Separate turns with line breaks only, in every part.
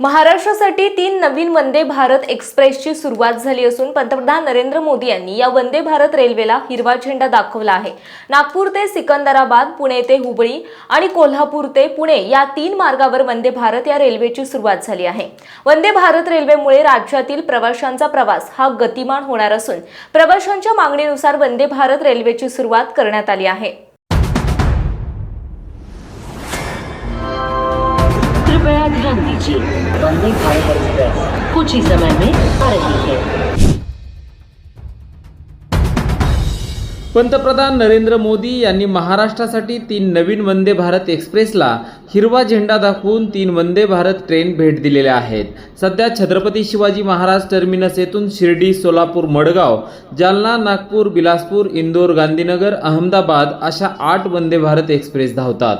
महाराष्ट्रासाठी तीन नवीन वंदे भारत एक्सप्रेसची सुरुवात झाली असून पंतप्रधान नरेंद्र मोदी यांनी या वंदे भारत रेल्वेला हिरवा झेंडा दाखवला आहे. नागपूर ते सिकंदराबाद पुणे ते हुबळी आणि कोल्हापूर ते पुणे या तीन मार्गावर वंदे भारत या रेल्वेची सुरुवात झाली आहे. वंदे भारत रेल्वेमुळे राज्यातील प्रवाशांचा प्रवास हा गतिमान होणार असून प्रवाशांच्या मागणीनुसार वंदे भारत रेल्वेची सुरुवात करण्यात आली आहे.
कृपया रख दीजिए वंदे भारत एक्सप्रेस कुछ ही समय में आ रही है
पंतप्रधान नरेंद्र मोदी यांनी महाराष्ट्रासाठी तीन नवीन वंदे भारत एक्सप्रेसला हिरवा झेंडा दाखवून तीन वंदे भारत ट्रेन भेट दिलेल्या आहेत. सध्या छत्रपती शिवाजी महाराज टर्मिनस येथून शिर्डी सोलापूर मडगाव जालना नागपूर बिलासपूर इंदोर गांधीनगर अहमदाबाद अशा आठ वंदे भारत एक्सप्रेस धावतात.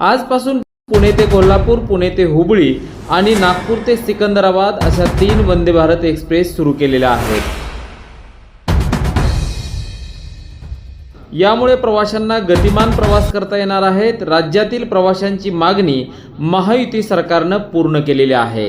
आजपासून पुणे ते कोल्हापूर पुणे ते हुबळी आणि नागपूर ते सिकंदराबाद अशा तीन वंदे भारत एक्सप्रेस सुरू केलेल्या आहेत. यामुळे प्रवाशांना गतिमान प्रवास करता येणार आहेत. राज्यातील प्रवाशांची मागणी महायुती सरकारनं पूर्ण केलेली आहे.